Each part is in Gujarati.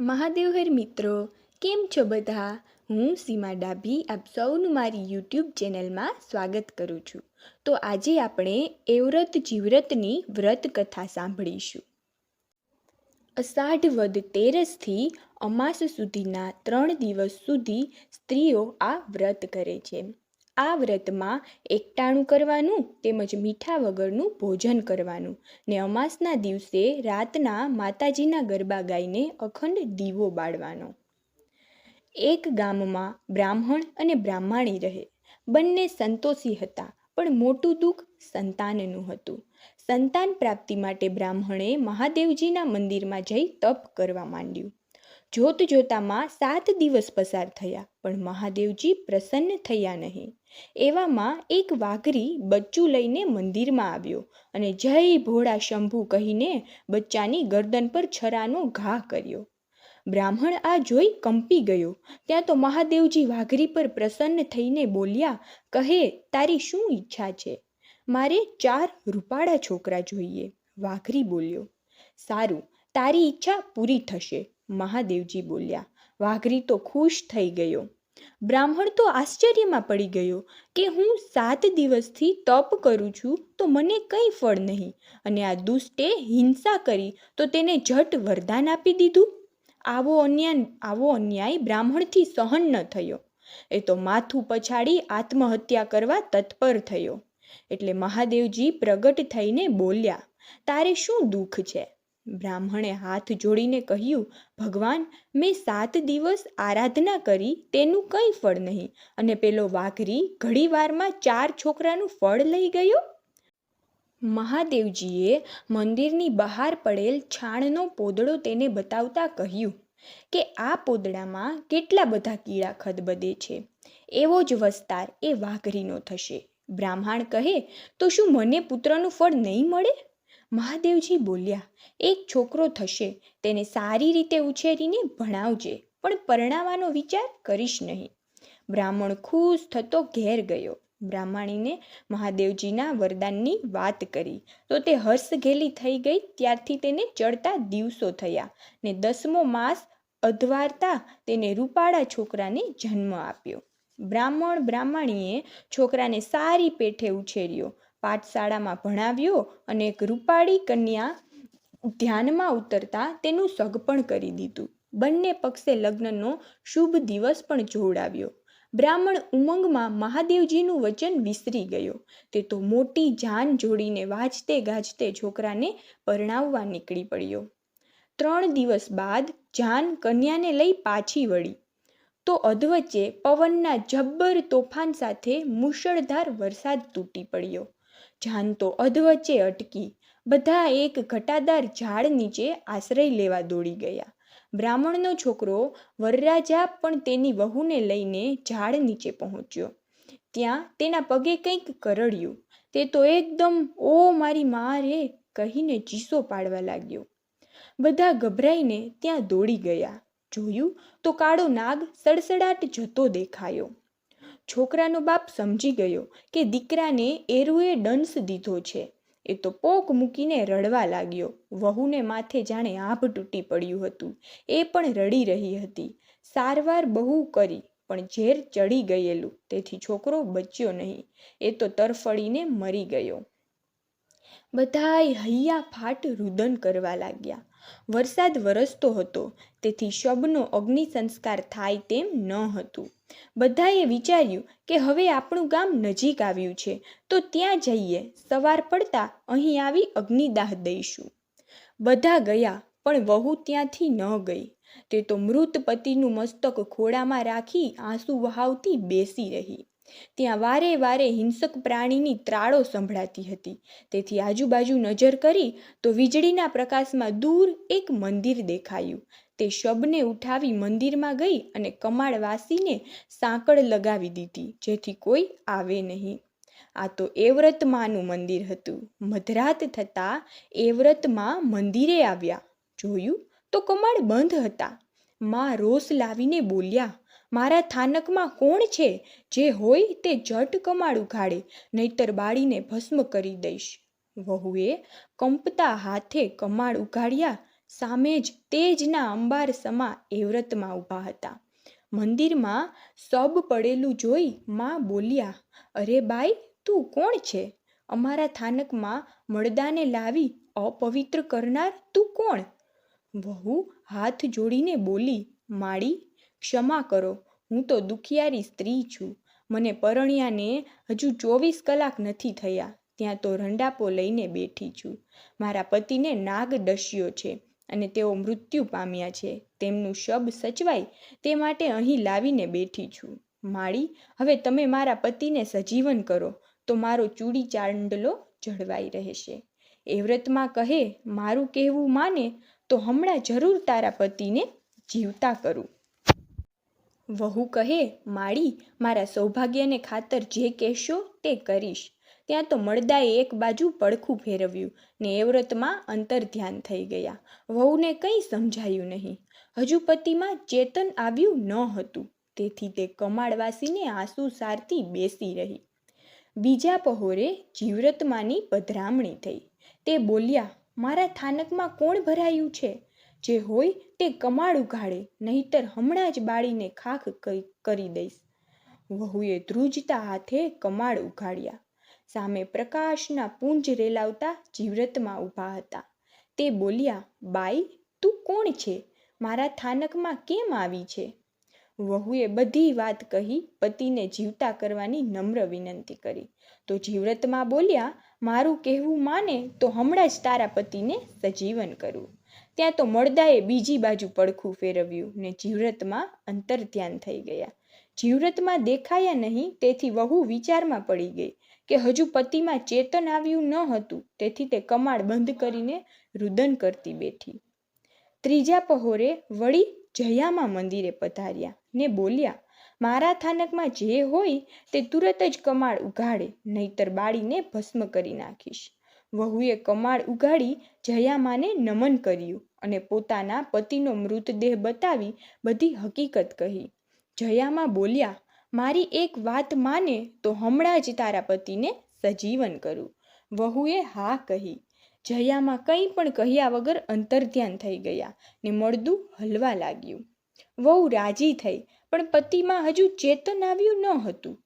મહાદેવહર મિત્રો, કેમ છો બધા? હું સીમા ડાભી, આપ સૌનું મારી યુટ્યુબ ચેનલમાં સ્વાગત કરું છું. તો આજે આપણે એવ્રત જીવ્રતની વ્રત કથા સાંભળીશું. અષાઢ વદ તેરસથી અમાસ સુધીના ત્રણ દિવસ સુધી સ્ત્રીઓ આ વ્રત કરે છે. આ વ્રતમાં એકટાણું કરવાનું તેમજ મીઠા વગરનું ભોજન કરવાનું ને અમાસના દિવસે રાતના માતાજીના ગરબા ગાઈને અખંડ દીવો બાળવાનો. એક ગામમાં બ્રાહ્મણ અને બ્રાહ્મણી રહે. બંને સંતોષી હતા, પણ મોટું દુઃખ સંતાનનું હતું. સંતાન પ્રાપ્તિ માટે બ્રાહ્મણે મહાદેવજીના મંદિરમાં જઈ તપ કરવા માંડ્યું. જોત જોતામાં સાત દિવસ પસાર થયા, પણ મહાદેવજી પ્રસન્ન થયા નહીં. એવામાં એક વાઘરી બચ્ચું લઈને મંદિરમાં આવ્યો અને જય ભોળા શંભુ કહીને બચ્ચાની ગરદન પર છરાનો ઘા કર્યો. બ્રાહ્મણ આ જોઈ કંપી ગયો. ત્યાં તો મહાદેવજી વાઘરી પર પ્રસન્ન થઈને બોલ્યા, કહે, તારી શું ઈચ્છા છે? મારે ચાર રૂપાળા છોકરા જોઈએ. વાઘરી બોલ્યો, સારું, તારી ઈચ્છા પૂરી થશે. મહાદેવજી બોલ્યા, વાઘરી તો ખુશ થઈ ગયો. બ્રાહ્મણ તો આશ્ચર્યમાં પડી ગયો કે હું સાત દિવસથી તપ કરું છું તો મને કંઈ ફળ નહીં અને આ દુષ્ટે હિંસા કરી તો તેને ઝટ વરદાન આપી દીધું. આવો અન્યાય આવો અન્યાય બ્રાહ્મણથી સહન ન થયો. એ તો માથું પછાડી આત્મહત્યા કરવા તત્પર થયો. એટલે મહાદેવજી પ્રગટ થઈને બોલ્યા, તારે શું દુઃખ છે? બ્રાહ્મણે હાથ જોડીને કહ્યું, ભગવાન, મેં સાત દિવસ આરાધના કરી, તેનું કંઈ ફળ નહીં. અને પેલો વાઘરી ઘડીવારમાં ચાર છોકરાનું ફળ લઈ ગયો? મહાદેવજીએ મંદિરની બહાર પડેલ છાણનો પોદળો તેને બતાવતા કહ્યું, કે આ પોદળામાં કેટલા બધા કીડા ખદબદે છે. એવો જ વસ્તાર એ વાઘરીનો થશે. બ્રાહ્મણ કહે, તો શું મને પુત્રનું ફળ નહીં મળે? મહાદેવજી બોલ્યા, એક છોકરો થશે, તેને સારી રીતે ઉછેરીને ભણાવજે, પણ પરણાવવાનો વિચાર કરીશ નહીં. બ્રાહ્મણ ખુશ થતો ઘેર ગયો. બ્રાહ્મણીને મહાદેવજીના વરદાનની વાત કરી. તો તે હર્ષઘેલી થઈ ગઈ, ત્યારથી તેને ચડતા દિવસો થયા ને દસમો માસ અધવારતા તેને રૂપાળા છોકરાને જન્મ આપ્યો. બ્રાહ્મણ બ્રાહ્મણીએ છોકરાને સારી પેઠે ઉછેર્યો. પાઠશાળામાં ભણાવ્યો અને એક રૂપાળી કન્યા ધ્યાનમાં ઉતરતા તેનું સગપણ કરી દીધું. બંને પક્ષે લગ્નનો શુભ દિવસ પણ જોડાવ્યો બ્રાહ્મણ ઉમંગમાં મહાદેવજીનું વચન વિસરી ગયો. તે તો મોટી જાન જોડીને વાજતે ગાજતે છોકરાને પરણાવવા નીકળી પડ્યો. ત્રણ દિવસ બાદ જાન કન્યાને લઈ પાછી વળી. તો અધવચ્ચે પવનના જબ્બર તોફાન સાથે મુશળધાર વરસાદ તૂટી પડ્યો. જાન તો અધવચ્ચે અટકી. બધા એક ઘટાદાર ઝાડ નીચે આશ્રય લેવા દોડી ગયા. બ્રાહ્મણનો છોકરો વરરાજા પણ તેની વહુને લઈને ઝાડ નીચે પહોંચ્યો. ત્યાં તેના પગે કંઈક કરડ્યું. તે તો એકદમ ઓ મારી મા રે, કહીને ચીસો પાડવા લાગ્યો. બધા ગભરાઈને ત્યાં દોડી ગયા. જોયું તો કાળો નાગ સડસડાટ જતો દેખાયો. છોકરાનો બાપ સમજી ગયો કે દીકરાને એરુએ દંશ દીધો છે. એ તો પોક મૂકીને રડવા લાગ્યો. વહુને માથે જાણે આભ તૂટી પડ્યું હતું. એ પણ રડી રહી હતી. સારવાર બહુ કરી, પણ ઝેર ચડી ગયેલું. તેથી છોકરો બચ્યો નહીં. એ તો તરફડીને મરી ગયો. બધાય હૈયા ફાટ રુદન કરવા લાગ્યા. વરસાદ વરસતો હતો, તેથી શબનો અગ્નિ સંસ્કાર થાય તેમ ન હતું. બધાએ વિચાર્યું કે હવે આપણું ગામ નજીક આવ્યું છે, તો ત્યાં જઈએ, સવાર પડતા અહીં આવી અગ્નિદાહ દઈશું. બધા ગયા, પણ વહુ ત્યાંથી ન ગઈ. તે તો મૃત પતિનું મસ્તક ખોળામાં રાખી આંસુ વહાવતી બેસી રહી. ત્યાં વારે વારે હિંસક પ્રાણીની ત્રાળો સંભળાતી હતી. તેથી આજુબાજુ નજર કરી તો વીજળીના પ્રકાશમાં દૂર એક મંદિર દેખાયું. તે શબને ઉઠાવી મંદિરમાં ગઈ અને કમાળ વાસીને સાંકળ લગાવી દીધી, જેથી કોઈ આવે નહીં. આ તો એવ્રતમાનું મંદિર હતું. મધરાત થતાં એવ્રતમાં મંદિરે આવ્યા. જોયું? તો કમાળ બંધ હતા. માં રોષ લાવીને બોલ્યા મારા થાનકમાં કોણ છે? જે હોય તે જટ કમાડું ઉઘાડે, નહીતર બાળીને ભસ્મ કરી દઈશ. વહુએ કંપતા હાથે કમાડ ઉઘાડ્યા, સામે જ તેજના અંબાર સમા એવ્રતમાં ઊભા હતા. મંદિરમાં સબ પડેલું જોઈ માં બોલ્યા, અરે બાઈ, તું કોણ છે? અમારા થાનકમાં મળદાને લાવી અપવિત્ર કરનાર તું કોણ? વહુ હાથ જોડીને બોલી, માળી ક્ષમા કરો. હું તો દુખિયારી સ્ત્રી છું. મને પરણ્યાને હજુ ચોવીસ કલાક નથી થયા. ત્યાં તો રંડાપો લઈને બેઠી છું. મારા પતિને નાગ ડસ્યો છે અને તેઓ મૃત્યુ પામ્યા છે. તેમનું શબ સચવાય તે માટે અહીં લાવીને બેઠી છું. માળી, હવે તમે મારા પતિને સજીવન કરો. તો મારો ચૂડી ચાંડલો જળવાઈ રહેશે. એ વ્રતમાં કહે, મારું કહેવું માને તો હમણાં જરૂર તારા પતિને જીવતા કરું. વહુ કહે, માળી, મારા સૌભાગ્યને ખાતર જે કહેશો તે કરીશ. ત્યાં તો મળદાએ એક બાજુ પડખું ફેરવ્યું ને એ વ્રતમાં અંતર ધ્યાન થઈ ગયા. વહુને કંઈ સમજાયું નહીં. હજુ પતિમાં ચેતન આવ્યું ન હતું. તેથી તે કમાળવાસીને આંસુ સારતી બેસી રહી. બીજા પહોરે જીવ્રતમાંની પધરામણી થઈ. તે બોલ્યા, મારા થાનકમાં કોણ ભરાયું છે? જે હોય તે કમાડ ઉઘાડે, નહીતર હમણાં જ બાળીને ખાખ કરી દઈશ. વહુએ ધ્રુજતા હાથે કમાડ ઉઘાડ્યા. સામે પ્રકાશના પુંજ રેલાવતા જીવ્રતમાં ઊભા હતા. તે બોલ્યા, બાઈ, તું કોણ છે? મારા થાનકમાં કેમ આવી છે? વહુએ બધી વાત કહી પતિને જીવતા કરવાની નમ્ર વિનંતી કરી. તો જીવ્રતમાં બોલ્યા, મારું કહેવું માને તો હમણાં જ તારા પતિને સજીવન કરવું ત્યાં તો મળદાએ બીજી બાજુ પડખું ફેરવ્યું ને જીવ્રતમાં અંતર ધ્યાન થઈ ગયા. જીવ્રતમાં દેખાયા નહીં, તેથી વહુ વિચારમાં પડી ગઈ કે હજુ પતિમાં ચેતન આવ્યું ન હતું, તેથી તે કમાડ બંધ કરીને રુદન કરતી બેઠી. ત્રીજા પહોરે વળી જયામાં મંદિરે પધાર્યા ને બોલ્યા, મારા થાનકમાં જે હોય તે તુરત જ કમાડ ઉઘાડે, નહીતર બાળીને ભસ્મ કરી નાખીશ. વહુએ કમાળ ઉગાડી જયામાને નમન કર્યું અને પોતાના પતિનો મૃતદેહ બતાવી બધી હકીકત કહી. જયામાં બોલ્યા, મારી એક વાત માને તો હમણાં જ તારા પતિને સજીવન કરું. વહુએ હા કહી. જયામાં કંઈ પણ કહ્યા વગર અંતર્ધ્યાન થઈ ગયા ને મળદું હલવા લાગ્યું. વહુ રાજી થઈ, પણ પતિમાં હજુ ચેતન આવ્યું ન હતું.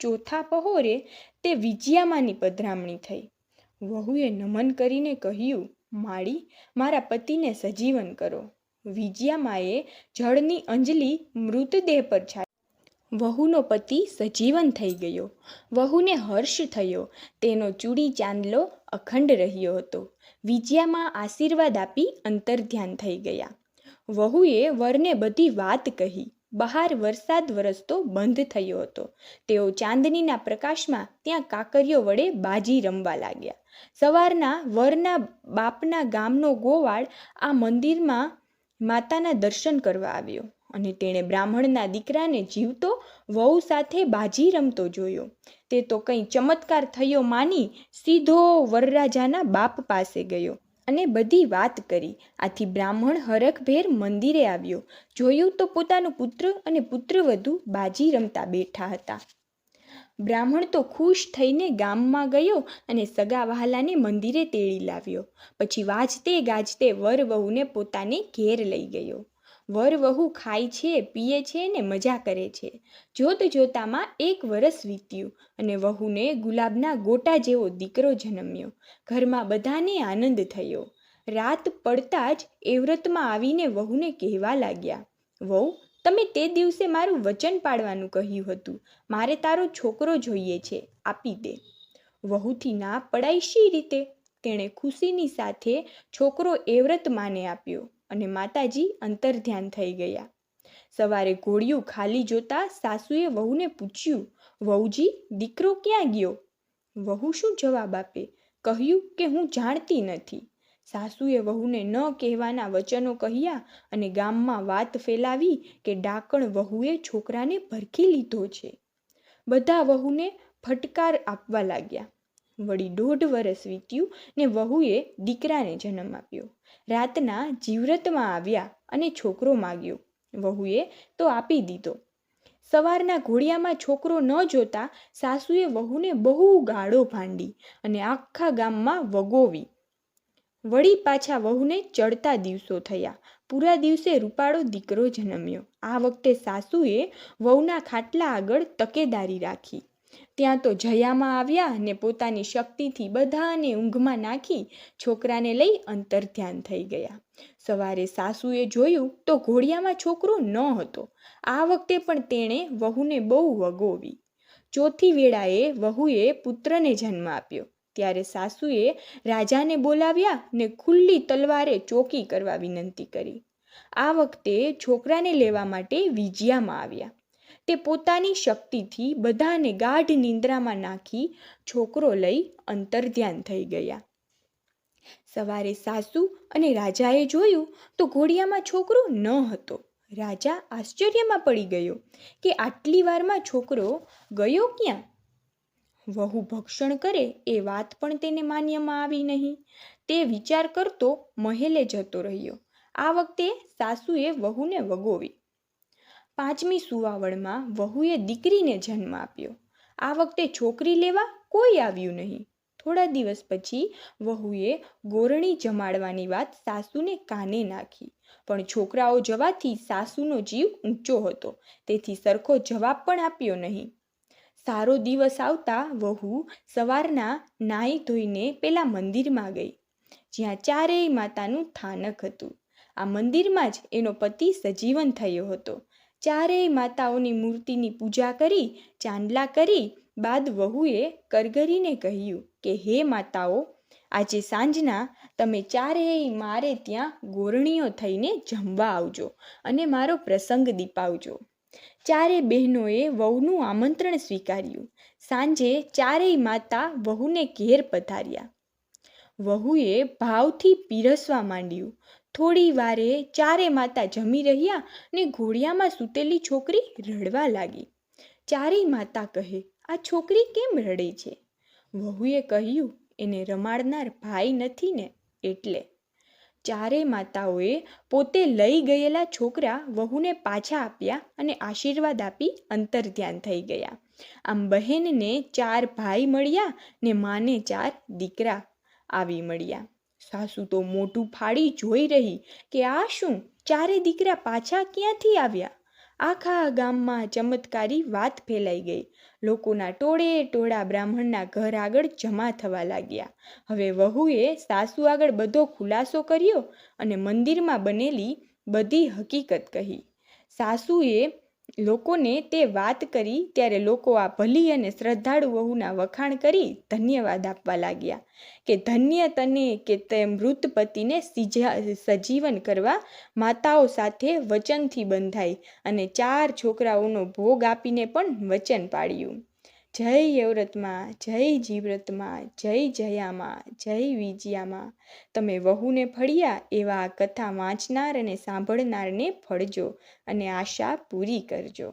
ચોથા પહોરે તે વિજયામાની પધરામણી થઈ. વહુએ નમન કરીને કહ્યું, માળી, મારા પતિને સજીવન કરો. વિજયામાએ જળની અંજલી મૃતદેહ પર છાડી વહુનો પતિ સજીવન થઈ ગયો. વહુને હર્ષ થયો. તેનો ચૂડી ચાંદલો અખંડ રહ્યો હતો. વિજયામાં આશીર્વાદ આપી અંતર્ધ્યાન થઈ ગયા. વહુએ વરને બધી વાત કહી. બહાર વરસાદ વરસતો બંધ થયો હતો. તેઓ ચાંદનીના પ્રકાશમાં ત્યાં કાકરીઓ વડે બાજી રમવા લાગ્યા. સવારના વરના બાપના ગામનો ગોવાળ આ મંદિરમાં માતાના દર્શન કરવા આવ્યો અને તેણે બ્રાહ્મણના દીકરાને જીવતો વહુ સાથે બાજી રમતો જોયો. તે તો કંઈ ચમત્કાર થયો માની સીધો વરરાજાના બાપ પાસે ગયો. અને બધી વાત કરી. આથી બ્રાહ્મણ હરખભેર મંદિરે આવ્યો. જોયું તો પોતાનો પુત્ર અને પુત્રવધુ બાજી રમતા બેઠા હતા. બ્રાહ્મણ તો ખુશ થઈને ગામમાં ગયો અને સગા વહાલાને મંદિરે તેડી લાવ્યો. પછી વાજતે ગાજતે વર વહુને પોતાને ઘેર લઈ ગયો. વર વહુ ખાય છે, પીએ છે ને મજા કરે છે. જોત જોતામાં એક વરસ વીત્યું અને વહુને ગુલાબના ગોટા જેવો દીકરો જન્મ્યો. ઘરમાં બધાને આનંદ થયો. રાત પડતા જ એ આવીને વહુને કહેવા લાગ્યા, વહુ, તમે તે દિવસે મારું વચન પાડવાનું કહ્યું હતું. મારે તારો છોકરો જોઈએ છે. આપી દે. વહુથી ના પડાય શી રીતે? તેણે ખુશીની સાથે છોકરો એ માને આપ્યો. અને માતાજી અંતર્ધ્યાન થઈ ગયા. સવારે ઘોડિયું ખાલી જોતા સાસુએ વહુને પૂછ્યું, વહુજી, દીકરો ક્યાં ગયો? વહુ શું જવાબ આપે? કહ્યું કે હું જાણતી નથી. સાસુએ વહુને ન કહેવાના વચનો કહ્યા અને ગામમાં વાત ફેલાવી કે ડાકણ વહુએ છોકરાને ભરખી લીધો છે. બધા વહુને ફટકાર આપવા લાગ્યા. વળી દોઢ વરસ વીત્યું ને વહુએ દીકરાને જન્મ આપ્યો. રાતના જીવ્રતમાં આવ્યા અને છોકરો માગ્યો. વહુએ તો આપી દીધો. સવારના ઘોડિયામાં છોકરો ન જોતા સાસુએ વહુને બહુ ગાળો ભાંડી અને આખા ગામમાં વગોવી. વળી પાછા વહુને ચડતા દિવસો થયા. પૂરા દિવસે રૂપાળો દીકરો જન્મ્યો. આ વખતે સાસુએ વહુના ખાટલા આગળ તકેદારી રાખી. ત્યાં તો જયામાં આવ્યા ને પોતાની શક્તિથી બધાને ઊંઘમાં નાખી છોકરાને લઈ અંતર ધ્યાન થઈ ગયા. સવારે સાસુએ જોયું તો ઘોડિયામાં છોકરો ન હતો. આ વખતે પણ તેણે વહુને બહુ વગોવી. ચોથી વેળાએ વહુએ પુત્રને જન્મ આપ્યો. ત્યારે સાસુએ રાજાને બોલાવ્યા ને ખુલ્લી તલવારે ચોકી કરવા વિનંતી કરી. આ વખતે છોકરાને લેવા માટે વિજયામાં આવ્યા. તે પોતાની શક્તિથી બધાને ગાઢ નિંદ્રામાં નાખી છોકરો લઈ અંતરધ્યાન થઈ ગયા. સવારે સાસુ અને રાજાએ જોયું તો ઘોડિયામાં છોકરો ન હતો. રાજા આશ્ચર્યમાં પડી ગયો કે આટલી વારમાં છોકરો ગયો ક્યાં? વહુ ભક્ષણ કરે એ વાત પણ તેને માન્યમાં આવી નહીં. તે વિચાર કરતો મહેલે જતો રહ્યો. આ વખતે સાસુએ વહુને વગોવી. પાંચમી સુવાવડમાં વહુએ દીકરીને જન્મ આપ્યો. આ વખતે છોકરી લેવા કોઈ આવ્યું નહીં. થોડા દિવસ પછી વહુએ ગોરણી જમાડવાની વાત સાસુને કાને નાખી. પણ છોકરાઓ જવાથી સાસુનો જીવ ઊંચો હતો, તેથી સરખો જવાબ પણ આપ્યો નહીં. સારો દિવસ આવતા વહુ સવારના નાહી ધોઈને પેલા મંદિરમાં ગઈ, જ્યાં ચારેય માતાનું થાનક હતું. આ મંદિરમાં જ એનો પતિ સજીવન થયો હતો. ચારેય માતાઓની મૂર્તિની પૂજા કરી, ચાંદલા કરી, બાદ વહુએ કરગરીને કહ્યું કે, હે માતાઓ, આજે સાંજના તમે ચારેય મારે ત્યાં ગોરણીઓ થઈને જમવા આવજો અને મારો પ્રસંગ દીપાવજો. ચારે બહેનોએ વહુનું આમંત્રણ સ્વીકાર્યું. સાંજે ચારેય માતા વહુને ઘેર પધાર્યા. વહુએ ભાવથી પીરસવા માંડ્યું. થોડી વારે ચારે માતા જમી રહ્યા ને ઘોડિયામાં સૂતેલી છોકરી રડવા લાગી. ચારેય માતા કહે, આ છોકરી કેમ રડે છે? વહુએ કહ્યું, એને રમાડનાર ભાઈ નથી ને એટલે. ચારેય માતાઓએ પોતે લઈ ગયેલા છોકરા વહુને પાછા આપ્યા અને આશીર્વાદ આપી અંતર્ધ્યાન થઈ ગયા. આમ બહેનને ચાર ભાઈ મળ્યા ને માને ચાર દીકરા આવી મળ્યા. સાસુ તો મોટું ફાડી જોઈ રહી કે આ શું? ચારે દીકરા પાછા ક્યાંથી આવ્યા? આખા ગામમાં ચમત્કારી વાત ફેલાઈ ગઈ. લોકોના ટોળે ટોળા બ્રાહ્મણના ઘર આગળ જમા થવા લાગ્યા. હવે વહુએ સાસુ આગળ બધો ખુલાસો કર્યો અને મંદિરમાં બનેલી બધી હકીકત કહી. સાસુએ લોકોને તે વાત કરી ત્યારે લોકો આ ભલી અને શ્રદ્ધાળુ વહુના વખાણ કરી ધન્યવાદ આપવા લાગ્યા કે ધન્ય તને કે તે મૃત પતિને સિજા, સજીવન કરવા માતાઓ સાથે વચનથી બંધાઈ અને ચાર છોકરાઓનો ભોગ આપીને પણ વચન પાડ્યું જય યવ્રતમાં, જય જીવ્રતમાં, જય જયામાં, જય વિજયામાં. તમે વહુને ફળ્યા, એવા કથા વાંચનાર અને સાંભળનારને ફળજો અને આશા પૂરી કરજો.